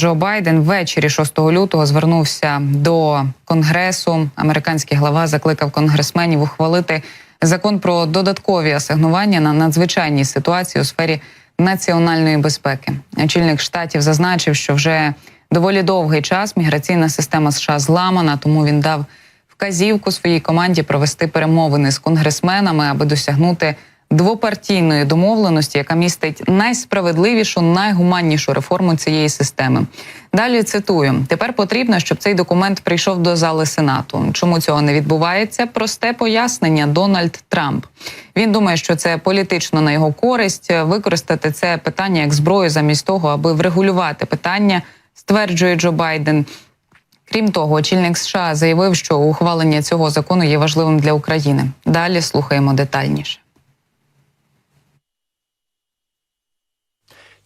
Джо Байден ввечері 6 лютого звернувся до конгресу. Американський глава закликав конгресменів ухвалити закон про додаткові асигнування на надзвичайні ситуації у сфері національної безпеки. Очільник штатів зазначив, що вже доволі довгий час міграційна система США зламана, тому він дав вказівку своїй команді провести перемовини з конгресменами, аби досягнути двопартійної домовленості, яка містить найсправедливішу, найгуманнішу реформу цієї системи. Далі цитую: тепер потрібно, щоб цей документ прийшов до зали сенату. Чому цього не відбувається? Просте пояснення Дональд Трамп. Він думає, що це політично на його користь використати це питання як зброю замість того, аби врегулювати питання, стверджує Джо Байден. Крім того, очільник США заявив, що ухвалення цього закону є важливим для України. Далі слухаємо детальніше.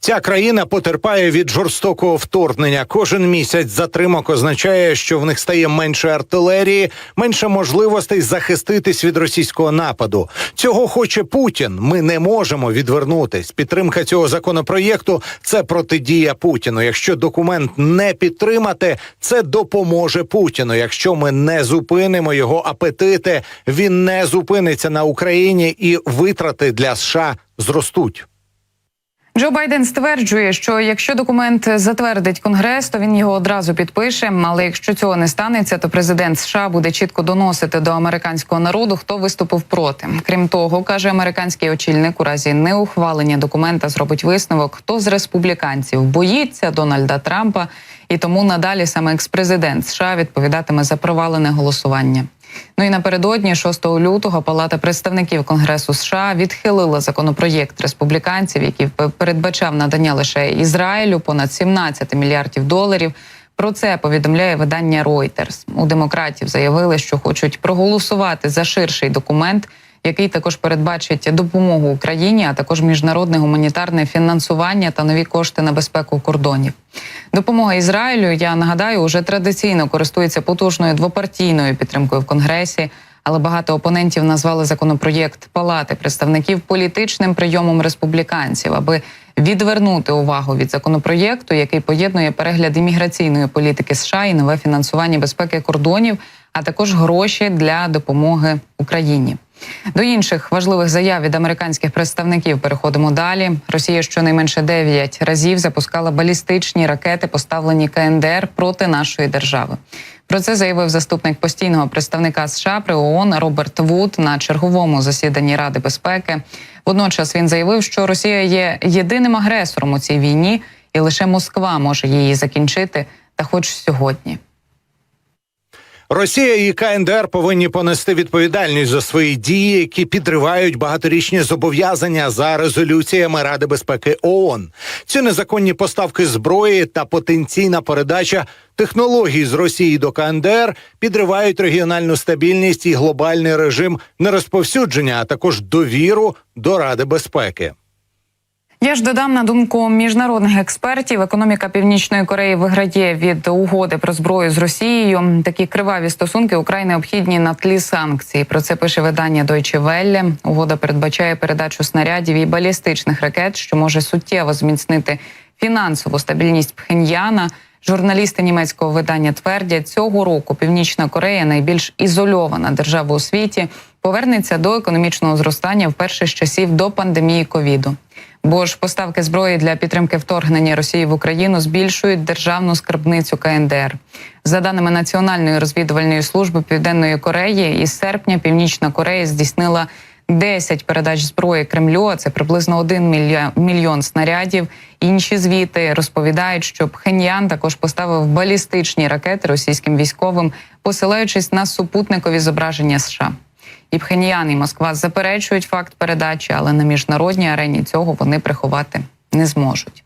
Ця країна потерпає від жорстокого вторгнення. Кожен місяць затримок означає, що в них стає менше артилерії, менше можливостей захиститись від російського нападу. Цього хоче Путін. Ми не можемо відвернутись. Підтримка цього законопроєкту це протидія Путіну. Якщо документ не підтримати, це допоможе Путіну. Якщо ми не зупинимо його апетити, він не зупиниться на Україні і витрати для США зростуть. Джо Байден стверджує, що якщо документ затвердить конгрес, то він його одразу підпише. Але якщо цього не станеться, то президент США буде чітко доносити до американського народу, хто виступив проти. Крім того, каже американський очільник, у разі неухвалення документа зробить висновок, хто з республіканців боїться Дональда Трампа, і тому надалі саме експрезидент США відповідатиме за провалене голосування. Ну і напередодні 6 лютого Палата представників Конгресу США відхилила законопроєкт республіканців, який передбачав надання лише Ізраїлю понад 17 мільярдів доларів. Про це повідомляє видання Reuters. У демократів заявили, що хочуть проголосувати за ширший документ, який також передбачить допомогу Україні, а також міжнародне гуманітарне фінансування та нові кошти на безпеку кордонів. Допомога Ізраїлю, я нагадаю, уже традиційно користується потужною двопартійною підтримкою в Конгресі. Але багато опонентів назвали законопроєкт Палати представників політичним прийомом республіканців, аби відвернути увагу від законопроєкту, який поєднує перегляд імміграційної політики США і нове фінансування безпеки кордонів, а також гроші для допомоги Україні. До інших важливих заяв від американських представників переходимо далі. Росія щонайменше 9 разів запускала балістичні ракети, поставлені КНДР проти нашої держави. Про це заявив заступник постійного представника США при ООН Роберт Вуд на черговому засіданні Ради безпеки. Водночас він заявив, що Росія є єдиним агресором у цій війні, і лише Москва може її закінчити, та хоч сьогодні. Росія і КНДР повинні понести відповідальність за свої дії, які підривають багаторічні зобов'язання за резолюціями Ради безпеки ООН. Ці незаконні поставки зброї та потенційна передача технологій з Росії до КНДР підривають регіональну стабільність і глобальний режим нерозповсюдження, а також довіру до Ради безпеки. Я ж додам на думку міжнародних експертів, економіка Північної Кореї виграє від угоди про зброю з Росією. Такі криваві стосунки Україні необхідні на тлі санкцій. Про це пише видання Deutsche Welle. Угода передбачає передачу снарядів і балістичних ракет, що може суттєво зміцнити фінансову стабільність Пхеньяна. Журналісти німецького видання твердять, цього року Північна Корея найбільш ізольована держава у світі, повернеться до економічного зростання вперше з часів до пандемії ковіду. Бо ж поставки зброї для підтримки вторгнення Росії в Україну збільшують державну скарбницю КНДР. За даними Національної розвідувальної служби Південної Кореї, із серпня Північна Корея здійснила 10 передач зброї Кремлю. а Це приблизно 1 мільйон снарядів. Інші звіти розповідають, що Пхеньян також поставив балістичні ракети російським військовим, посилаючись на супутникові зображення США. І Пхеньян і Москва заперечують факт передачі, але на міжнародній арені цього вони приховати не зможуть.